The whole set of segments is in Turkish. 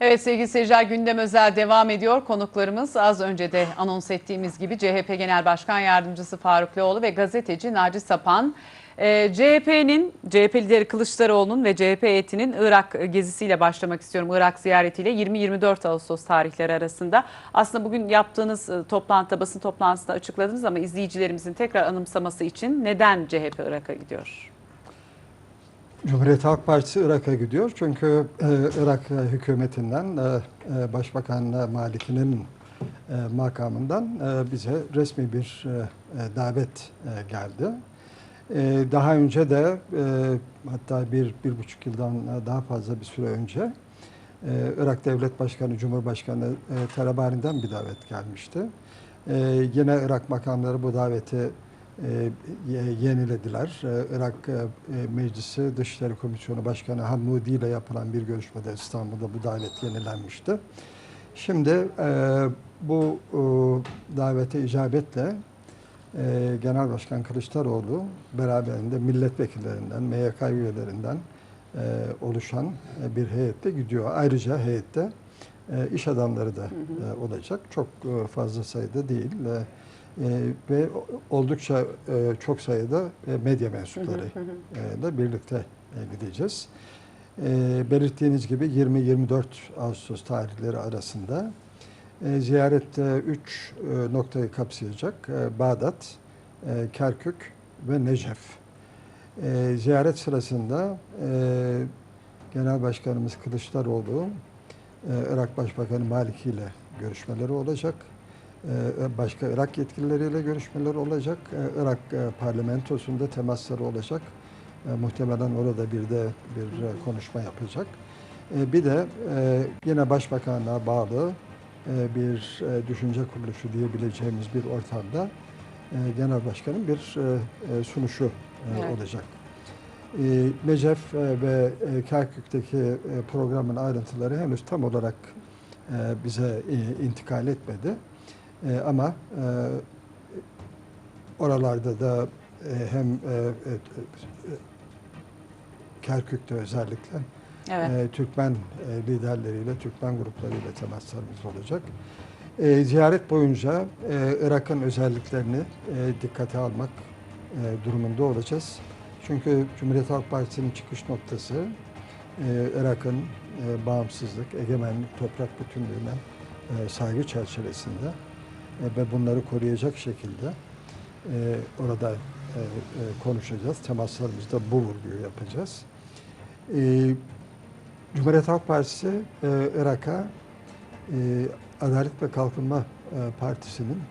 Evet sevgili seyirciler gündem özel devam ediyor. Konuklarımız az önce de anons ettiğimiz gibi CHP Genel Başkan Yardımcısı Faruk Loğlu ve gazeteci Naci Sapan. Ee, CHP'nin, CHP lideri Kılıçdaroğlu'nun ve CHP heyetinin Irak gezisiyle başlamak istiyorum. Irak ziyaretiyle 20-24 Ağustos tarihleri arasında. Aslında bugün yaptığınız e, toplantıda, basın toplantısında açıkladınız ama izleyicilerimizin tekrar anımsaması için neden CHP Irak'a gidiyor? Cumhuriyet Halk Partisi Irak'a gidiyor. Çünkü e, Irak hükümetinden, e, e, Başbakan Maliki'nin e, makamından e, bize resmi bir e, e, davet e, geldi. E, daha önce de e, hatta bir, bir buçuk yıldan daha fazla bir süre önce e, Irak Devlet Başkanı, Cumhurbaşkanı e, Talabani'den bir davet gelmişti. E, yine Irak makamları bu daveti e, yenilediler. E, Irak e, Meclisi Dışişleri Komisyonu Başkanı Hammudi ile yapılan bir görüşmede İstanbul'da bu davet yenilenmişti. Şimdi e, bu e, davete icabetle e, Genel Başkan Kılıçdaroğlu beraberinde milletvekillerinden, MYK üyelerinden e, oluşan e, bir heyette gidiyor. Ayrıca heyette e, iş adamları da e, olacak. Çok e, fazla sayıda değil. E, e, ve oldukça e, çok sayıda e, medya mensupları e, da birlikte e, gideceğiz. E, belirttiğiniz gibi 20-24 Ağustos tarihleri arasında e, ziyaret 3 noktayı kapsayacak. E, Bağdat, e, Kerkük ve Necef. E, ziyaret sırasında e, Genel Başkanımız Kılıçdaroğlu, e, Irak Başbakanı Maliki ile görüşmeleri olacak. E, başka Irak yetkilileriyle görüşmeleri olacak. E, Irak e, parlamentosunda temasları olacak. E, Muhtemelen orada bir de bir e, konuşma yapacak. Bir de e, yine Başbakanlığa bağlı bir düşünce kuruluşu diyebileceğimiz bir ortamda Genel Başkan'ın bir sunuşu Evet. olacak. Necef ve Kerkük'teki programın ayrıntıları henüz tam olarak bize intikal etmedi. E, ama e, oralarda da e, hem e, e, e, Kerkük'te özellikle Evet. e, Türkmen e, liderleriyle, Türkmen gruplarıyla temaslarımız olacak. E, ziyaret boyunca e, Irak'ın özelliklerini e, dikkate almak e, durumunda olacağız. Çünkü Cumhuriyet Halk Partisi'nin çıkış noktası e, Irak'ın e, bağımsızlık, egemenlik, toprak bütünlüğüne e, saygı çerçevesinde ve bunları koruyacak şekilde e, orada e, e, konuşacağız. Temaslarımızda bu vurguyu yapacağız. E, Cumhuriyet Halk Partisi e, Irak'a e, Adalet ve Kalkınma e, Partisi'nin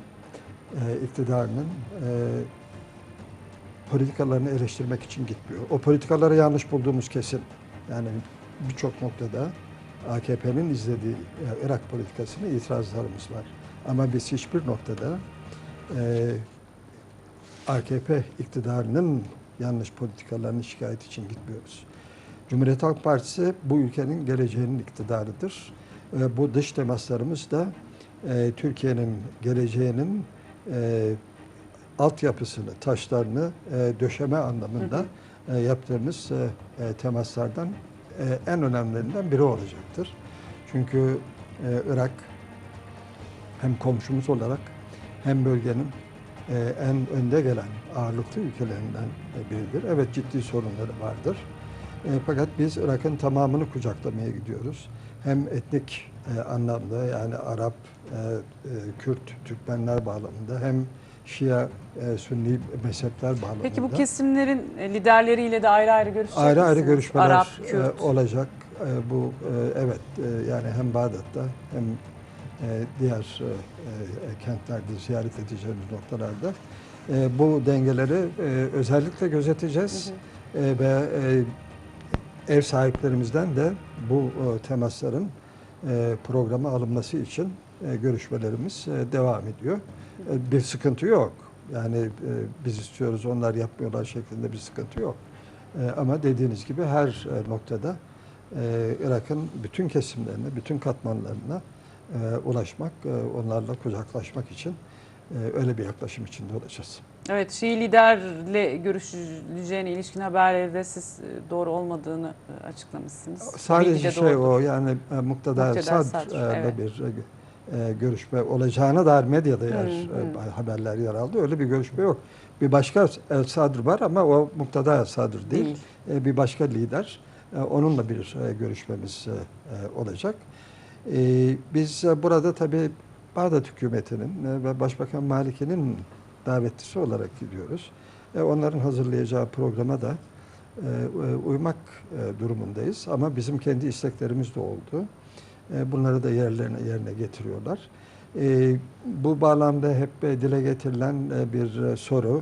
e, iktidarının e, politikalarını eleştirmek için gitmiyor. O politikaları yanlış bulduğumuz kesin. Yani birçok noktada AKP'nin izlediği e, Irak politikasına itirazlarımız var. Ama biz hiçbir noktada e, AKP iktidarının yanlış politikalarını şikayet için gitmiyoruz. Cumhuriyet Halk Partisi bu ülkenin geleceğinin iktidarıdır. E, bu dış temaslarımız da e, Türkiye'nin geleceğinin e, altyapısını, taşlarını e, döşeme anlamında e, yaptığımız e, e, temaslardan e, en önemlilerinden biri olacaktır. Çünkü e, Irak hem komşumuz olarak hem bölgenin e, en önde gelen ağırlıklı ülkelerinden biridir. Evet ciddi sorunları vardır. E, fakat biz Irak'ın tamamını kucaklamaya gidiyoruz. Hem etnik e, anlamda yani Arap, e, Kürt, Türkmenler bağlamında hem Şia, e, Sünni mezhepler bağlamında. Peki bu kesimlerin liderleriyle de ayrı ayrı görüşecek ayrı ayrı görüşmeler Arap, e, Kürt. olacak. E, bu e, evet e, yani hem Bağdat'ta hem diğer e, e, kentlerde ziyaret edeceğimiz noktalarda e, bu dengeleri e, özellikle gözeteceğiz E, ve e, ev sahiplerimizden de bu e, temasların e, programa alınması için e, görüşmelerimiz e, devam ediyor. E, bir sıkıntı yok. Yani e, biz istiyoruz onlar yapmıyorlar şeklinde bir sıkıntı yok. E, ama dediğiniz gibi her e, noktada e, Irak'ın bütün kesimlerine, bütün katmanlarına e, ulaşmak, e, onlarla kucaklaşmak için e, öyle bir yaklaşım içinde olacağız. Evet, Şii liderle görüşüleceğine ilişkin haberleri de siz e, doğru olmadığını e, açıklamışsınız. Sadece de şey doğrudur. o yani e, Muktedar Sadr, evet. bir e, görüşme olacağına dair medyada yer, Hı, e, haberler yer aldı. Öyle bir görüşme yok. Bir başka El Sadr var ama o Muktedar El Sadr değil. Değil. E, bir başka lider. E, onunla bir e, görüşmemiz e, olacak. E, biz burada tabii Bağdat hükümetinin e, ve Başbakan Maliki'nin davetlisi olarak gidiyoruz. E, onların hazırlayacağı programa da e, uymak e, durumundayız. Ama bizim kendi isteklerimiz de oldu. E, bunları da yerlerine yerine getiriyorlar. E, bu bağlamda hep dile getirilen e, bir soru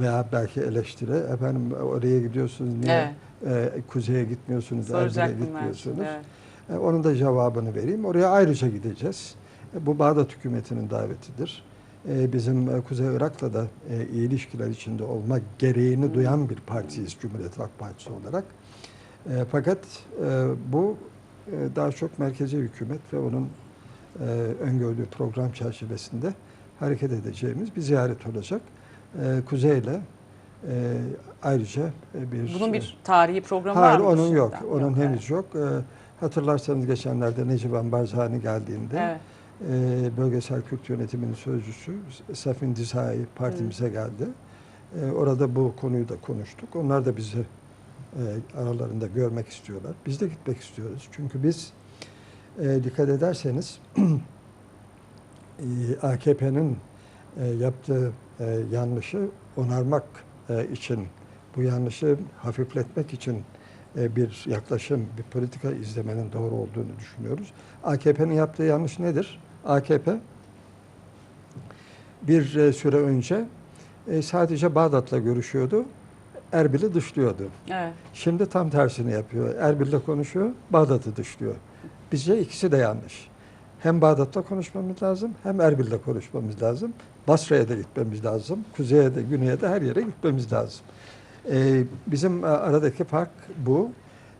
veya belki eleştiri. Efendim oraya gidiyorsunuz niye e, kuzeye gitmiyorsunuz, Erbil'e gitmiyorsunuz? Evet. E, Onun da cevabını vereyim. Oraya ayrıca gideceğiz. E, Bu Bağdat hükümetinin davetidir. E, Bizim Kuzey Irak'la da e, iyi ilişkiler içinde olmak gereğini duyan bir partiyiz Cumhuriyet Halk Partisi olarak. E, Fakat e, bu e, daha çok merkezi hükümet ve onun e, öngördüğü program çerçevesinde hareket edeceğimiz bir ziyaret olacak. E, Kuzey'le e, ayrıca bir... Bunun bir tarihi programı Hayır var mı? onun dışında? yok. Onun evet. henüz yok. Ee, hatırlarsanız geçenlerde Neciban Barzani geldiğinde Evet. e, bölgesel Kürt yönetiminin sözcüsü Safin Dizai partimize geldi. E, orada bu konuyu da konuştuk. Onlar da bizi e, aralarında görmek istiyorlar. Biz de gitmek istiyoruz. Çünkü biz e, dikkat ederseniz e, AKP'nin e, yaptığı e, yanlışı onarmak e, için, bu yanlışı hafifletmek için bir yaklaşım, bir politika izlemenin doğru olduğunu düşünüyoruz. AKP'nin yaptığı yanlış nedir? AKP bir e, süre önce e, sadece Bağdat'la görüşüyordu, Erbil'i dışlıyordu. Evet. Şimdi tam tersini yapıyor. Erbil'le konuşuyor, Bağdat'ı dışlıyor. Bizce ikisi de yanlış. Hem Bağdat'la konuşmamız lazım, hem Erbil'le konuşmamız lazım. Basra'ya da gitmemiz lazım. Kuzey'e de, güney'e de her yere gitmemiz lazım. Ee, bizim e, aradaki fark bu.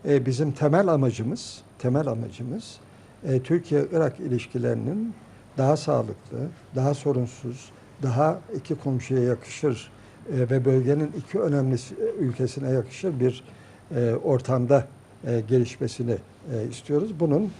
Ee, bizim temel amacımız, temel amacımız e, Türkiye-Irak ilişkilerinin daha sağlıklı, daha sorunsuz, daha iki komşuya yakışır e, ve bölgenin iki önemli ülkesine yakışır bir ortamda gelişmesini istiyoruz. Bunun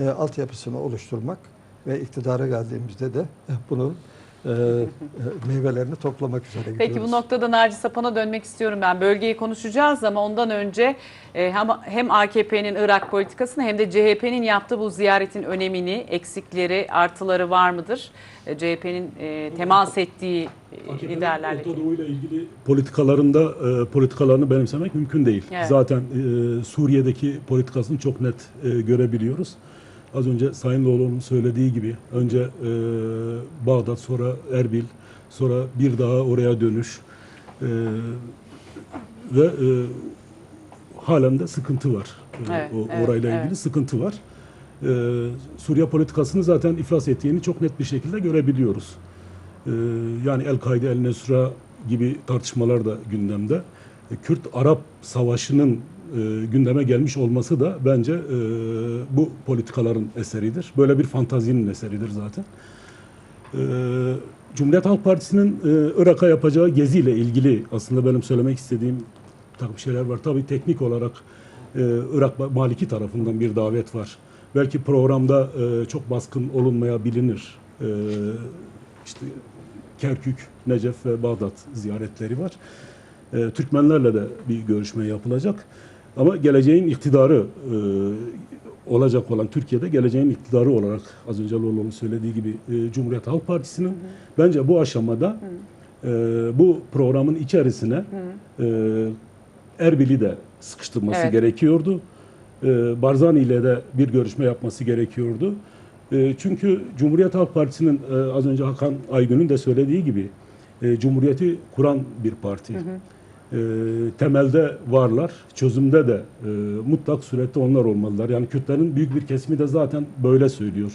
e, altyapısını oluşturmak ve iktidara geldiğimizde de bunun e, e, meyvelerini toplamak üzere gidiyoruz. Peki bu noktada Naci Sapan'a dönmek istiyorum ben. Bölgeyi konuşacağız ama ondan önce e, hem, hem AKP'nin Irak politikasını hem de CHP'nin yaptığı bu ziyaretin önemini, eksikleri, artıları var mıdır? E, CHP'nin e, temas ettiği e, AKP'nin liderlerle. Orta Doğu ile ilgili politikalarında e, politikalarını benimsemek mümkün değil. Evet. Zaten e, Suriye'deki politikasını çok net e, görebiliyoruz. Az önce Sayın Loğlu'nun söylediği gibi önce e, Bağdat, sonra Erbil, sonra bir daha oraya dönüş e, ve e, halen de sıkıntı var. E, Evet, o, evet, orayla ilgili evet. sıkıntı var. E, Suriye politikasını zaten iflas ettiğini çok net bir şekilde görebiliyoruz. Ee, yani El-Kaide, El-Nusra gibi tartışmalar da gündemde. E, Kürt-Arap savaşının e, gündeme gelmiş olması da bence e, bu politikaların eseridir. Böyle bir fantazinin eseridir zaten. Ee, Cumhuriyet Halk Partisi'nin e, Irak'a yapacağı geziyle ilgili aslında benim söylemek istediğim takım şeyler var. Tabii teknik olarak e, Irak Maliki tarafından bir davet var. Belki programda e, çok baskın olunmayabilir. E, işte Kerkük, Necef ve Bağdat ziyaretleri var. E, Türkmenlerle de bir görüşme yapılacak. Ama geleceğin iktidarı e, olacak olan Türkiye'de geleceğin iktidarı olarak az önce Lolo'nun söylediği gibi e, Cumhuriyet Halk Partisi'nin bence bu aşamada e, bu programın içerisine e, Erbil'i de sıkıştırması Evet. gerekiyordu. E, Barzani ile de bir görüşme yapması gerekiyordu. E, çünkü Cumhuriyet Halk Partisi'nin e, az önce Hakan Aygün'ün de söylediği gibi e, Cumhuriyeti kuran bir parti. E, temelde varlar, çözümde de e, mutlak surette onlar olmalılar. Yani Kürtlerin büyük bir kesimi de zaten böyle söylüyor.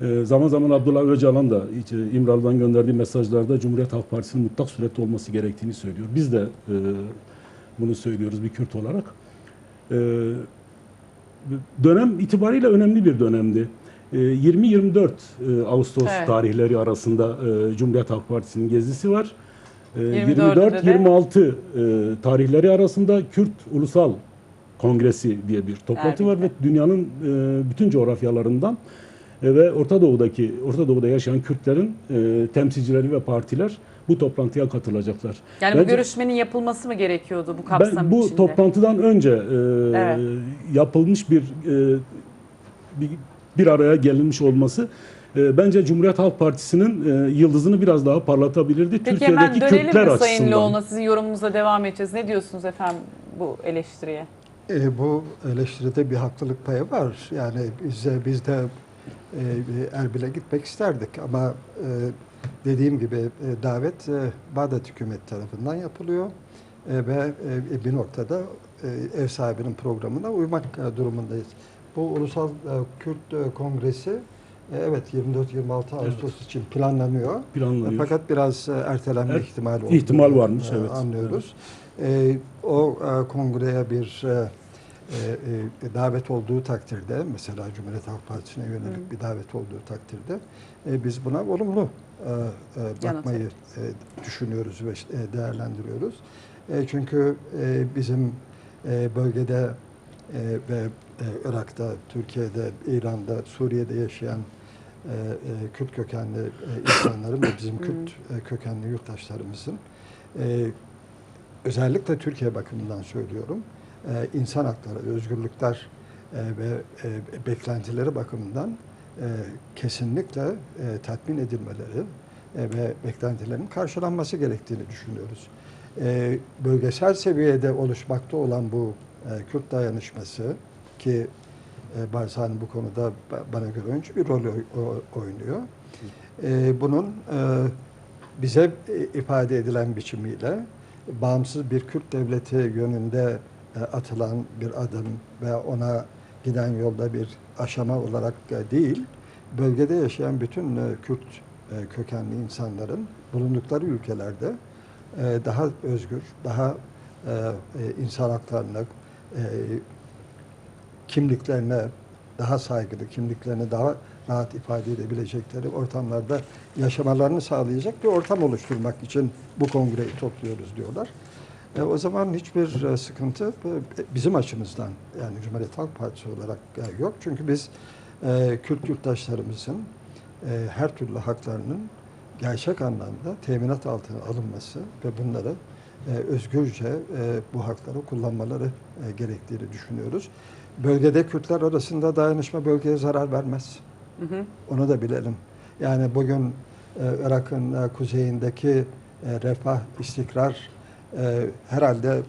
E, zaman zaman Abdullah Öcalan da e, İmralı'dan gönderdiği mesajlarda Cumhuriyet Halk Partisi'nin mutlak surette olması gerektiğini söylüyor. Biz de e, bunu söylüyoruz bir Kürt olarak. E, dönem itibariyle önemli bir dönemdi. E, 20-24 e, Ağustos Evet. tarihleri arasında e, Cumhuriyet Halk Partisi'nin gezisi var. E, 24'ünde de- 24-26 e, tarihleri arasında Kürt Ulusal Kongresi diye bir toplantı var ve dünyanın e, bütün coğrafyalarından e, ve Orta Doğu'daki Orta Doğu'da yaşayan Kürtlerin e, temsilcileri ve partiler bu toplantıya katılacaklar. Yani bu Bence- görüşmenin yapılması mı gerekiyordu bu kapsam ben bu içinde? toplantıdan önce e, Evet. yapılmış bir, e, bir bir araya gelinmiş olması e, bence Cumhuriyet Halk Partisi'nin e, yıldızını biraz daha parlatabilirdi. Peki hemen Türkiye'deki dönelim Kürtler mi Sayın açısından. Loğlu'na? Sizin yorumunuza devam edeceğiz. Ne diyorsunuz efendim bu eleştiriye? E, bu eleştiride bir haklılık payı var. Yani biz de, biz de e, Erbil'e gitmek isterdik ama e, dediğim gibi e, davet e, Bağdat hükümet tarafından yapılıyor E, ve e, bir noktada e, ev sahibinin programına uymak e, durumundayız. Bu Ulusal e, Kürt e, Kongresi evet 24-26 Ağustos için planlanıyor. Planlanıyor. Fakat biraz e, ertelenme Er- ihtimali olduğunu ihtimal varmış, e, evet. anlıyoruz. E, o e, kongreye bir e, e, e, davet olduğu takdirde, mesela Cumhuriyet Halk Partisi'ne yönelik bir davet olduğu takdirde e, biz buna olumlu e, e, bakmayı e, düşünüyoruz ve e, değerlendiriyoruz. E, çünkü e, bizim e, bölgede e, ve e, Irak'ta, Türkiye'de, İran'da, Suriye'de yaşayan e, e, Kürt kökenli e, insanların ve bizim Kürt e, kökenli yurttaşlarımızın e, özellikle Türkiye bakımından söylüyorum insan hakları, özgürlükler ve beklentileri bakımından kesinlikle e, tatmin edilmeleri ve beklentilerin karşılanması gerektiğini düşünüyoruz. Bölgesel seviyede oluşmakta olan bu e, Kürt dayanışması ki e, bu konuda ba- bana göre öncü bir rol oynuyor. E, bunun e, bize e, ifade edilen biçimiyle bağımsız bir Kürt devleti yönünde atılan bir adım ve ona giden yolda bir aşama olarak değil, bölgede yaşayan bütün Kürt kökenli insanların bulundukları ülkelerde daha özgür, daha insan haklarına, kimliklerine daha saygılı, kimliklerini daha rahat ifade edebilecekleri ortamlarda yaşamalarını sağlayacak bir ortam oluşturmak için bu kongreyi topluyoruz diyorlar. E, o zaman hiçbir e, sıkıntı e, bizim açımızdan yani Cumhuriyet Halk Partisi olarak e, yok. Çünkü biz e, Kürt yurttaşlarımızın e, her türlü haklarının gerçek anlamda teminat altına alınması ve bunları e, özgürce e, bu hakları kullanmaları e, gerektiğini düşünüyoruz. Bölgede Kürtler arasında dayanışma bölgeye zarar vermez. Onu da bilelim. Yani bugün e, Irak'ın e, kuzeyindeki e, refah, istikrar e, herhalde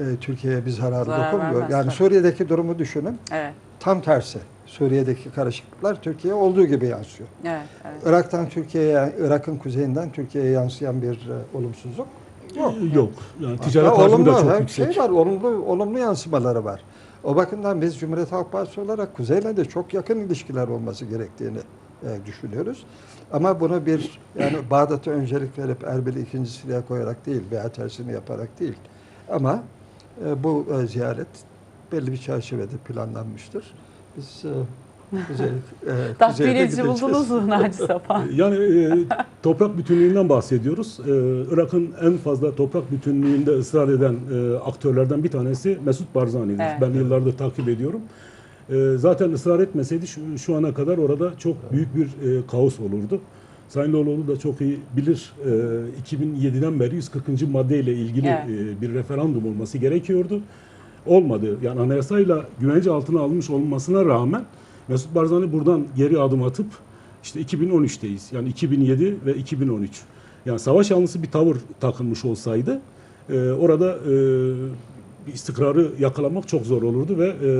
e, Türkiye'ye bir zararı Zarar dokunmuyor. vermez Yani tabii. Suriye'deki durumu düşünün. Evet, Tam tersi. Suriye'deki karışıklıklar Türkiye'ye olduğu gibi yansıyor. evet, evet. Irak'tan Türkiye'ye, Irak'ın kuzeyinden Türkiye'ye yansıyan bir e, olumsuzluk yok. Yok. Yani ticaret Hatta hacmi de olumlu, çok ha, yüksek. Şey var, olumlu, olumlu yansımaları var. O bakımdan biz Cumhuriyet Halk Partisi olarak Kuzey'le de çok yakın ilişkiler olması gerektiğini e, düşünüyoruz. Ama bunu bir yani Bağdat'a öncelik verip Erbil'i ikinci sıraya koyarak değil veya tersini yaparak değil. Ama e, bu e, ziyaret belli bir çerçevede planlanmıştır. Biz e, E, Kuzey'de Takviyeci gideceğiz. buldunuz mu Naci Sapan? Yani e, toprak bütünlüğünden bahsediyoruz. E, Irak'ın en fazla toprak bütünlüğünde ısrar eden e, aktörlerden bir tanesi Mesut Barzani'dir. Evet. Ben yıllardır takip ediyorum. E, zaten ısrar etmeseydi şu, şu ana kadar orada çok büyük bir e, kaos olurdu. Sayın Loğlu da çok iyi bilir. E, 2007'den beri 140. maddeyle ilgili Evet. e, bir referandum olması gerekiyordu. Olmadı. Yani anayasayla güvence altına alınmış olmasına rağmen Mesut Barzani buradan geri adım atıp işte 2013'teyiz. Yani 2007 ve 2013. Yani savaş yanlısı bir tavır takılmış olsaydı e, orada e, bir istikrarı yakalamak çok zor olurdu ve e,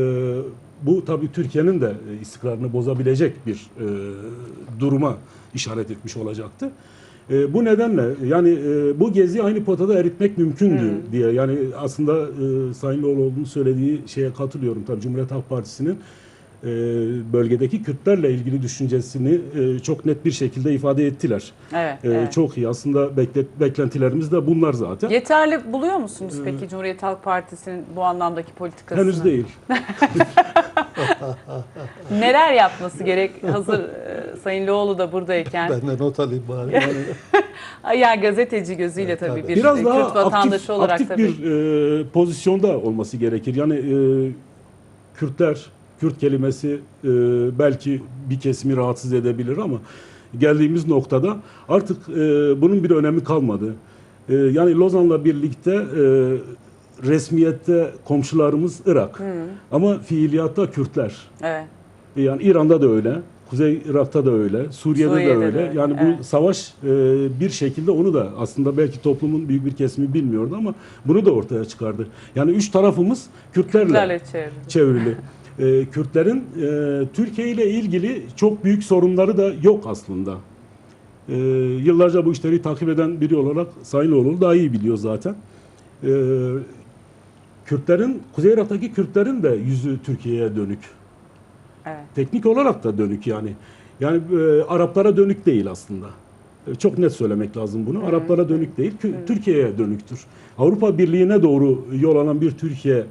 bu tabii Türkiye'nin de e, istikrarını bozabilecek bir e, duruma işaret etmiş olacaktı. E, bu nedenle yani e, bu geziyi aynı potada eritmek mümkündü diye yani aslında e, Sayın Loğlu'nun söylediği şeye katılıyorum. Tabii Cumhuriyet Halk Partisi'nin e, bölgedeki Kürtlerle ilgili düşüncesini e, çok net bir şekilde ifade ettiler. Evet, E, evet. Çok iyi. Aslında beklet, beklentilerimiz de bunlar zaten. Yeterli buluyor musunuz peki Cumhuriyet Halk Partisi'nin bu anlamdaki politikasını? Henüz değil. Neler yapması gerek hazır e, Sayın Loğlu da buradayken? Ben de not alayım bari. Yani gazeteci gözüyle Evet, tabii, tabii. bir Biraz Kürt daha vatandaşı aktif, olarak aktif tabii. bir e, pozisyonda olması gerekir. Yani e, Kürtler, Kürt kelimesi e, belki bir kesimi rahatsız edebilir ama geldiğimiz noktada artık e, bunun bir önemi kalmadı. E, yani Lozan'la birlikte e, resmiyette komşularımız Irak ama fiiliyatta Kürtler. Evet. E, Yani İran'da da öyle, Kuzey Irak'ta da öyle, Suriye'de, Suriye'de de de öyle. öyle, Yani bu evet. savaş e, bir şekilde onu da aslında belki toplumun büyük bir kesimi bilmiyordu ama bunu da ortaya çıkardı. Yani üç tarafımız Kürtlerle, Kürtlerle çevrili. çevrili. E, Kürtlerin e, Türkiye ile ilgili çok büyük sorunları da yok aslında. E, yıllarca bu işleri takip eden biri olarak Sayın Oğlu daha iyi biliyor zaten. E, Kürtlerin, Kuzey Irak'taki Kürtlerin de yüzü Türkiye'ye dönük. Evet. Teknik olarak da dönük yani. Yani e, Araplara dönük değil aslında. E, çok net söylemek lazım bunu. Araplara dönük değil, Türkiye'ye dönüktür. Avrupa Birliği'ne doğru yol alan bir Türkiye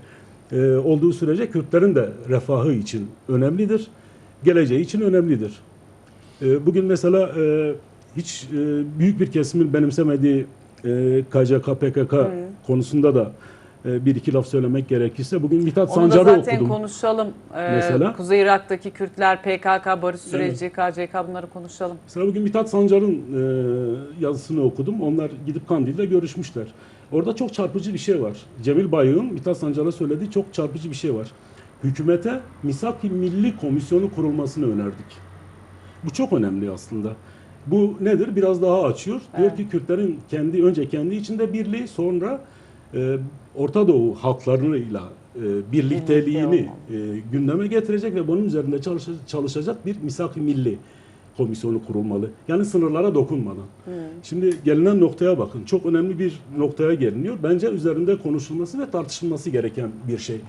e, olduğu sürece Kürtlerin de refahı için önemlidir. Geleceği için önemlidir. E, bugün mesela e, hiç e, büyük bir kesimin benimsemediği e, KCK, PKK konusunda da e, bir iki laf söylemek gerekirse bugün Mithat Onu da Sancar'ı zaten okudum. konuşalım. Ee, Mesela? Kuzey Irak'taki Kürtler, PKK, barış süreci, KCK bunları konuşalım. Mesela bugün Mithat Sancar'ın e, yazısını okudum. Onlar gidip Kandil'de görüşmüşler. Orada çok çarpıcı bir şey var. Cemil Bayık'ın Mithat Sancar'a söylediği çok çarpıcı bir şey var. Hükümete Misak-ı Milli Komisyonu kurulmasını önerdik. Bu çok önemli aslında. Bu nedir? Biraz daha açıyor. Diyor ki Kürtlerin kendi önce kendi içinde birliği sonra e, Orta Doğu halklarıyla e, birlikteliğini Birlikte e, gündeme getirecek ve bunun üzerinde çalışa- çalışacak bir misak-ı milli komisyonu kurulmalı. Yani sınırlara dokunmadan. Şimdi gelinen noktaya bakın. Çok önemli bir noktaya geliniyor. Bence üzerinde konuşulması ve tartışılması gereken bir şey.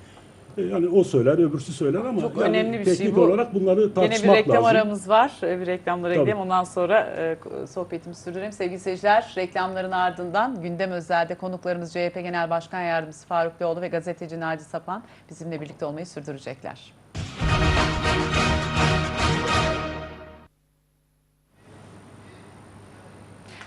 E, Yani o söyler, öbürsü söyler ama Çok yani önemli bir şey teknik bu. olarak bunları Yine tartışmak bir reklam lazım. aramız var. Ee, Bir reklamlara Tabii. gidelim. Ondan sonra e, sohbetimizi sürdürelim. Sevgili seyirciler, reklamların ardından gündem özelde konuklarımız CHP Genel Başkan Yardımcısı Faruk Loğlu ve gazeteci Naci Sapan bizimle birlikte olmayı sürdürecekler.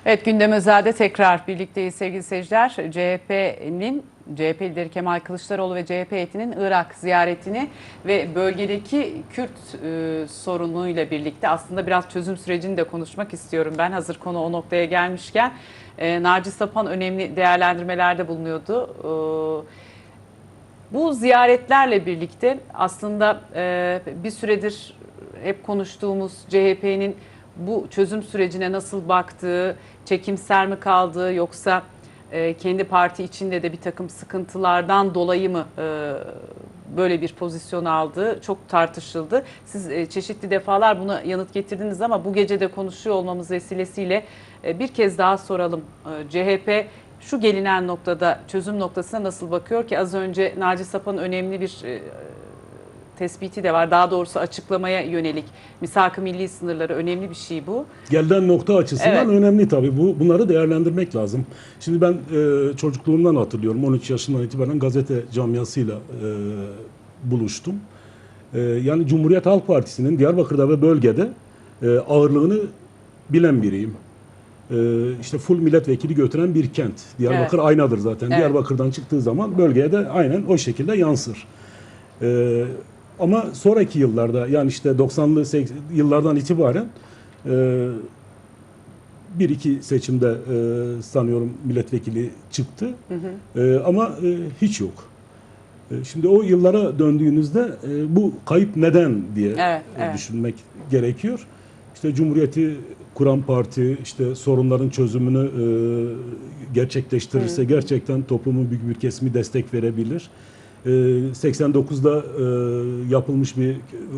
Evet gündem özelde tekrar birlikteyiz sevgili seyirciler. CHP'nin CHP lideri Kemal Kılıçdaroğlu ve CHP heyetinin Irak ziyaretini ve bölgedeki Kürt e, sorunuyla birlikte aslında biraz çözüm sürecini de konuşmak istiyorum. Ben hazır konu o noktaya gelmişken e, Naci Sapan önemli değerlendirmelerde bulunuyordu. E, bu ziyaretlerle birlikte aslında e, bir süredir hep konuştuğumuz CHP'nin bu çözüm sürecine nasıl baktığı, çekimser mi kaldığı yoksa e, kendi parti içinde de bir takım sıkıntılardan dolayı mı e, böyle bir pozisyon aldığı çok tartışıldı. Siz e, çeşitli defalar buna yanıt getirdiniz ama bu gece de konuşuyor olmamız vesilesiyle e, bir kez daha soralım. E, CHP şu gelinen noktada çözüm noktasına nasıl bakıyor ki az önce Naci Sapan'ın önemli bir e, tespiti de var. Daha doğrusu açıklamaya yönelik misak-ı milli sınırları önemli bir şey bu. Gelinen nokta açısından Evet. önemli tabii. Bu bunları değerlendirmek lazım. Şimdi ben e, çocukluğumdan hatırlıyorum. 13 yaşından itibaren gazete camiasıyla e, buluştum. E, yani Cumhuriyet Halk Partisi'nin Diyarbakır'da ve bölgede e, ağırlığını bilen biriyim. E, işte full milletvekili götüren bir kent. Diyarbakır Evet. aynadır zaten. Evet. Diyarbakır'dan çıktığı zaman bölgeye de aynen o şekilde yansır. E, ama sonraki yıllarda yani işte 90'lı 80 yıllardan itibaren e, bir iki seçimde e, sanıyorum milletvekili çıktı. E, ama e, hiç yok. E, şimdi o yıllara döndüğünüzde e, bu kayıp neden diye Evet, e, evet. düşünmek gerekiyor. İşte Cumhuriyeti kuran parti işte sorunların çözümünü e, gerçekleştirirse gerçekten toplumun büyük bir kesimi destek verebilir. E, 89'da e, yapılmış bir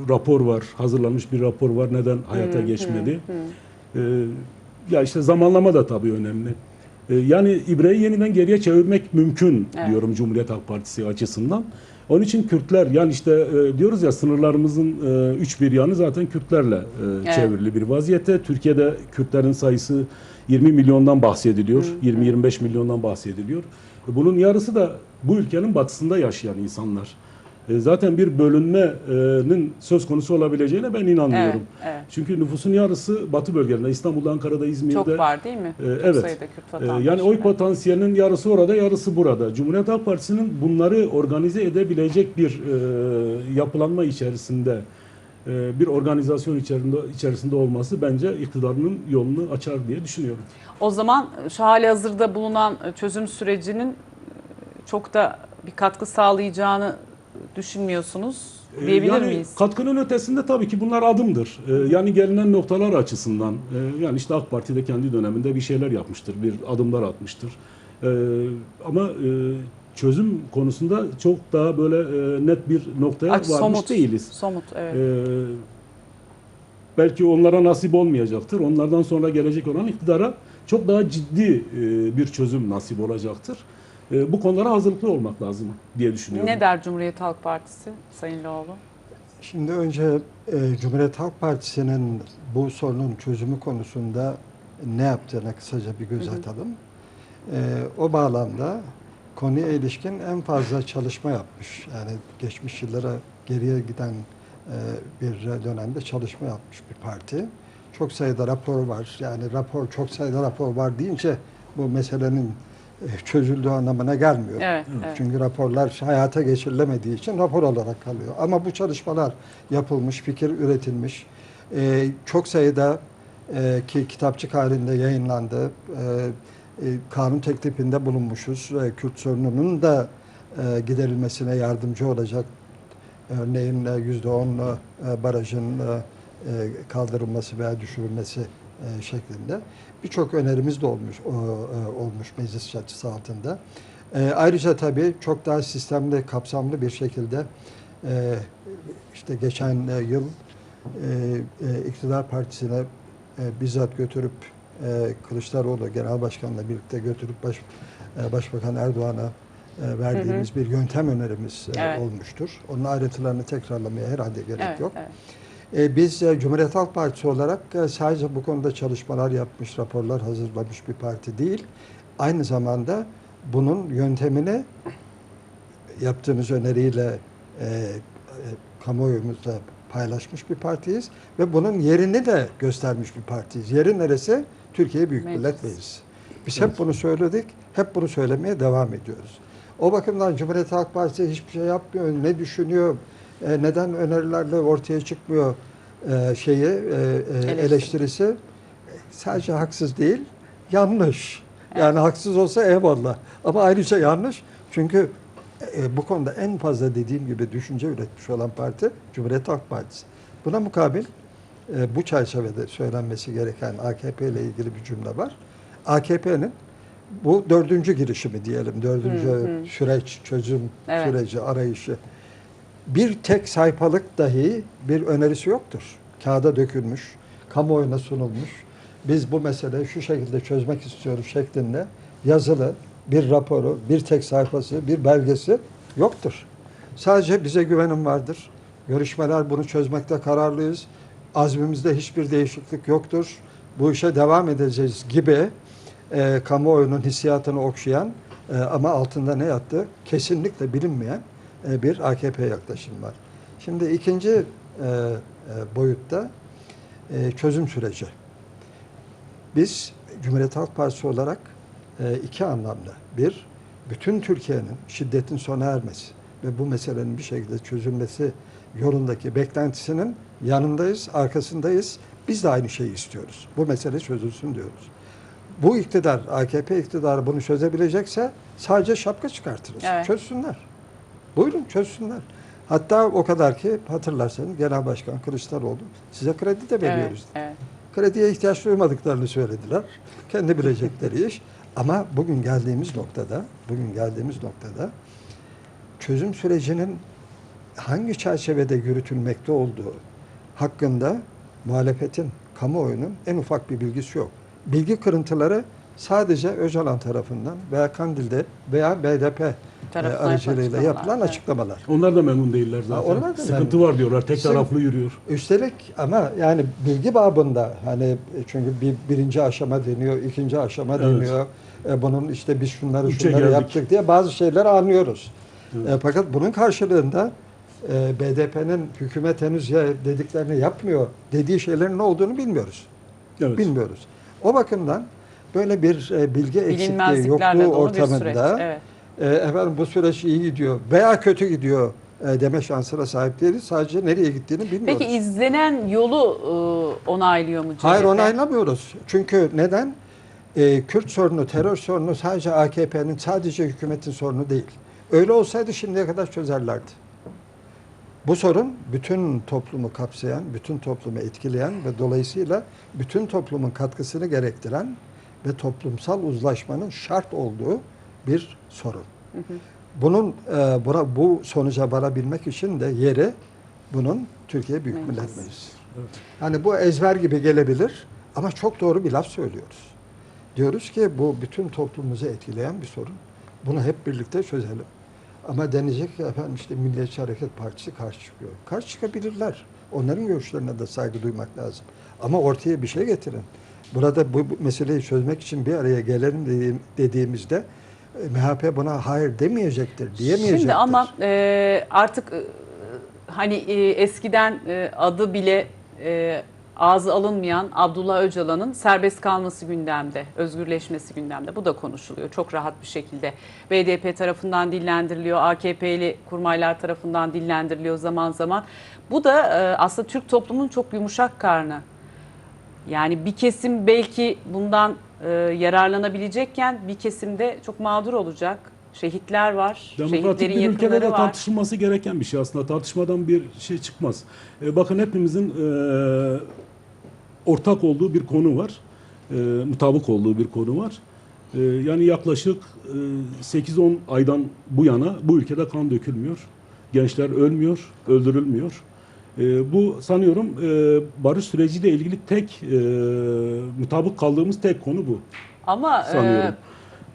rapor var, hazırlanmış bir rapor var. Neden hayata geçmedi? E, ya işte zamanlama da tabii önemli. E, yani İbre'yi yeniden geriye çevirmek mümkün Evet. diyorum Cumhuriyet Halk Partisi açısından. Onun için Kürtler yani işte e, diyoruz ya sınırlarımızın e, üç bir yanı zaten Kürtlerle e, Evet. çevrili bir vaziyette. Türkiye'de Kürtlerin sayısı 20 milyondan bahsediliyor. 20-25 milyondan bahsediliyor. Bunun yarısı da bu ülkenin batısında yaşayan insanlar. e, zaten bir bölünmenin söz konusu olabileceğine ben inanmıyorum. Evet, evet. Çünkü nüfusun yarısı Batı bölgelerinde, İstanbul'da, Ankara'da, İzmir'de. Çok var değil mi? Çok evet. Kürt vatandaşı. Yani oy potansiyelinin yarısı orada, yarısı burada. Cumhuriyet Halk Partisi'nin bunları organize edebilecek bir e, yapılanma içerisinde, e, bir organizasyon içerisinde içerisinde olması bence iktidarının yolunu açar diye düşünüyorum. O zaman şu hali hazırda bulunan çözüm sürecinin çok da bir katkı sağlayacağını düşünmüyorsunuz Ee, diyebilir yani miyiz? Katkının ötesinde tabii ki bunlar adımdır. Ee, yani gelinen noktalar açısından, e, yani işte AK Parti de kendi döneminde bir şeyler yapmıştır, bir adımlar atmıştır. Ee, ama e, çözüm konusunda çok daha böyle e, net bir noktaya Aç, varmış somut, değiliz. Somut evet. Ee, belki onlara nasip olmayacaktır. Onlardan sonra gelecek olan iktidara çok daha ciddi e, bir çözüm nasip olacaktır. E, bu konulara hazırlıklı olmak lazım diye düşünüyorum. ne der Cumhuriyet Halk Partisi Sayın Loğlu? Şimdi önce e, Cumhuriyet Halk Partisi'nin bu sorunun çözümü konusunda ne yaptığına kısaca bir göz atalım. E, o bağlamda konuya ilişkin en fazla çalışma yapmış. Yani geçmiş yıllara geriye giden e, bir dönemde çalışma yapmış bir parti. Çok sayıda rapor var. Yani rapor çok sayıda rapor var deyince bu meselenin çözüldüğü anlamına gelmiyor. Evet, evet. Çünkü raporlar hayata geçirilemediği için rapor olarak kalıyor. Ama bu çalışmalar yapılmış, fikir üretilmiş. Ee, çok sayıda e, ki kitapçık halinde yayınlandı. Ee, e, kanun teklifinde bulunmuşuz. Kürt sorununun da e, giderilmesine yardımcı olacak. Örneğin e, yüzde on e, barajın kaldırılması veya düşürülmesi e, şeklinde birçok önerimiz de olmuş o, e, olmuş meclis çatısı altında. E, ayrıca tabii çok daha sistemli, kapsamlı bir şekilde e, işte geçen e, yıl e, e, iktidar partisine e, bizzat götürüp e, Kılıçdaroğlu Genel Başkan'la birlikte götürüp baş, e, Başbakan Erdoğan'a e, verdiğimiz bir yöntem önerimiz e, Evet. olmuştur. Onun ayrıntılarını tekrarlamaya herhalde gerek Evet, yok. evet. E, Biz e, Cumhuriyet Halk Partisi olarak e, sadece bu konuda çalışmalar yapmış, raporlar hazırlamış bir parti değil. Aynı zamanda bunun yöntemini yaptığımız öneriyle e, e, kamuoyumuzla paylaşmış bir partiyiz ve bunun yerini de göstermiş bir partiyiz. Yeri neresi? Türkiye Büyük Meclis. Millet Meclisi. Biz hep bunu söyledik, hep bunu söylemeye devam ediyoruz. O bakımdan Cumhuriyet Halk Partisi hiçbir şey yapmıyor, ne düşünüyor, e, neden önerilerle ortaya çıkmıyor e, şeyi, e, e, Eleştiri. eleştirisi sadece haksız değil, yanlış. Yani haksız olsa eyvallah. Ama ayrıca yanlış. Çünkü e, bu konuda en fazla dediğim gibi düşünce üretmiş olan parti Cumhuriyet Halk Partisi. Buna mukabil e, bu çerçevede söylenmesi gereken AKP ile ilgili bir cümle var. AKP'nin bu dördüncü girişimi diyelim, dördüncü Hı hı. süreç, çözüm Evet. süreci, arayışı. Bir tek sayfalık dahi bir önerisi yoktur. Kağıda dökülmüş, kamuoyuna sunulmuş. Biz bu meseleyi şu şekilde çözmek istiyoruz şeklinde yazılı bir raporu, bir tek sayfası, bir belgesi yoktur. Sadece bize güvenim vardır. Görüşmeler bunu çözmekte kararlıyız. Azmimizde hiçbir değişiklik yoktur. Bu işe devam edeceğiz gibi e, kamuoyunun hissiyatını okşayan e, ama altında ne yattı kesinlikle bilinmeyen bir AKP yaklaşım var. Şimdi ikinci e, e, boyutta e, çözüm süreci. Biz Cumhuriyet Halk Partisi olarak e, iki anlamda. Bir, bütün Türkiye'nin şiddetin sona ermesi ve bu meselenin bir şekilde çözülmesi yolundaki beklentisinin yanındayız, arkasındayız. Biz de aynı şeyi istiyoruz. Bu mesele çözülsün diyoruz. Bu iktidar, AKP iktidarı bunu çözebilecekse sadece şapka çıkartırız. Evet. Çözsünler. Buyurun çözsünler. Hatta o kadar ki hatırlarsanız Genel Başkan Kılıçdaroğlu size kredi de Evet, veriyoruz. evet. Krediye ihtiyaç duymadıklarını söylediler. Kendi bilecekleri iş. Ama bugün geldiğimiz noktada, bugün geldiğimiz noktada çözüm sürecinin hangi çerçevede yürütülmekte olduğu hakkında muhalefetin, kamuoyunun en ufak bir bilgisi yok. Bilgi kırıntıları sadece Öcalan tarafından veya Kandil'de veya BDP Tarafından aracılığıyla yapılan yapılan açıklamalar. Onlar da memnun değiller zaten. onlar da Sıkıntı memnun. var diyorlar. Tek Sıkıntı- taraflı yürüyor. Üstelik ama yani bilgi babında hani e, çünkü bir birinci aşama deniyor, ikinci aşama Evet. deniyor. E, bunun işte biz şunları Üçe şunları geldik. yaptık diye bazı şeyler anlıyoruz. E, fakat bunun karşılığında e, BDP'nin hükümet henüz ya dediklerini yapmıyor dediği şeylerin ne olduğunu bilmiyoruz. Evet. Bilmiyoruz. O bakımdan böyle bir e, bilgi eksikliği, yokluğu bir süreç. ortamında Evet. E, efendim bu süreç iyi gidiyor veya kötü gidiyor e, deme şansına sahip değiliz. Sadece nereye gittiğini bilmiyoruz. Peki izlenen yolu e, onaylıyor mu CHP? Hayır onaylamıyoruz. Çünkü neden? Ee, Kürt sorunu, terör sorunu sadece AKP'nin, sadece hükümetin sorunu değil. Öyle olsaydı şimdiye kadar çözerlerdi. Bu sorun bütün toplumu kapsayan, bütün toplumu etkileyen ve dolayısıyla bütün toplumun katkısını gerektiren ve toplumsal uzlaşmanın şart olduğu bir sorun. Bunun e, bura- bu sonuca varabilmek için de yeri bunun Türkiye Büyük Meclis. Millet Meclisi. Hani bu ezber gibi gelebilir ama çok doğru bir laf söylüyoruz. Diyoruz ki bu bütün toplumumuzu etkileyen bir sorun. Bunu hep birlikte çözelim. Ama denecek ki efendim işte Milliyetçi Hareket Partisi karşı çıkıyor. Karşı çıkabilirler. Onların görüşlerine de saygı duymak lazım. Ama ortaya bir şey getirin. Burada bu, bu meseleyi çözmek için bir araya gelelim dediğim, dediğimizde MHP buna hayır demeyecektir, diyemeyecektir. Şimdi ama e, artık e, hani e, eskiden e, adı bile e, ağzı alınmayan Abdullah Öcalan'ın serbest kalması gündemde, özgürleşmesi gündemde. Bu da konuşuluyor çok rahat bir şekilde. BDP tarafından dillendiriliyor, AKP'li kurmaylar tarafından dillendiriliyor zaman zaman. Bu da e, aslında Türk toplumunun çok yumuşak karnı. Yani bir kesim belki bundan e, yararlanabilecekken bir kesim de çok mağdur olacak. Şehitler var, Demokratik şehitlerin bir ülkede yakınları de var. tartışılması gereken bir şey aslında. Tartışmadan bir şey çıkmaz. E, bakın hepimizin e, ortak olduğu bir konu var. E, mutabık olduğu bir konu var. E, yani yaklaşık e, 8-10 aydan bu yana bu ülkede kan dökülmüyor. Gençler ölmüyor, öldürülmüyor. E, bu sanıyorum e, barış süreciyle ilgili tek e, mutabık kaldığımız tek konu bu. Ama e, sanıyorum.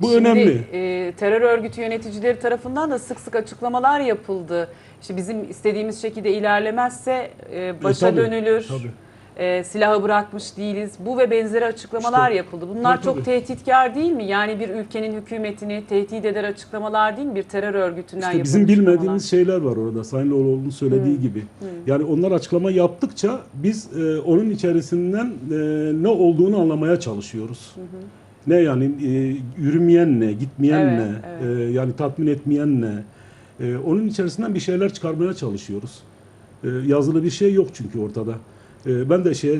Bu şimdi, önemli. e, terör örgütü yöneticileri tarafından da sık sık açıklamalar yapıldı. İşte bizim istediğimiz şekilde ilerlemezse e, başa tabii, dönülür. tabii. E, silahı bırakmış değiliz. Bu ve benzeri açıklamalar İşte, yapıldı. Bunlar tabii, çok tabii. tehditkar değil mi? Yani bir ülkenin hükümetini tehdit eder açıklamalar değil mi? Bir terör örgütünden İşte bizim bilmediğimiz şeyler var orada. Sayın Oğlu'nun söylediği gibi. Yani onlar açıklama yaptıkça biz e, onun içerisinden e, ne olduğunu anlamaya çalışıyoruz. Ne yani e, yürümeyen ne, gitmeyen Evet, ne, evet. e, yani tatmin etmeyen ne. E, onun içerisinden bir şeyler çıkarmaya çalışıyoruz. E, yazılı bir şey yok çünkü ortada. E, ben de şey e,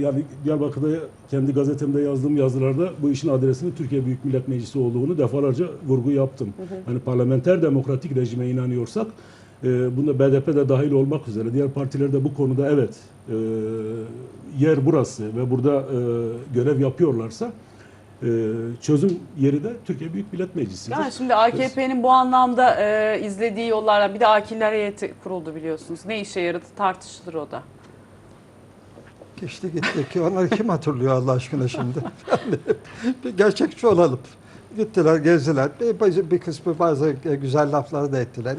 yani Diyarbakır'da kendi gazetemde yazdığım yazılarda bu işin adresinin Türkiye Büyük Millet Meclisi olduğunu defalarca vurgu yaptım. Hani parlamenter demokratik rejime inanıyorsak e, bunda BDP de dahil olmak üzere diğer partiler de bu konuda evet e, yer burası ve burada e, görev yapıyorlarsa e, çözüm yeri de Türkiye Büyük Millet Meclisi'dir. Yani şimdi AKP'nin bu anlamda e, izlediği yollarla bir de akiller heyeti kuruldu biliyorsunuz. Ne işe yaradı tartışılır o da. Geçti gitti ki onları kim hatırlıyor Allah aşkına şimdi? Bir gerçekçi olalım. Gittiler, gezdiler. Bir, bir kısmı bazı güzel laflar da ettiler.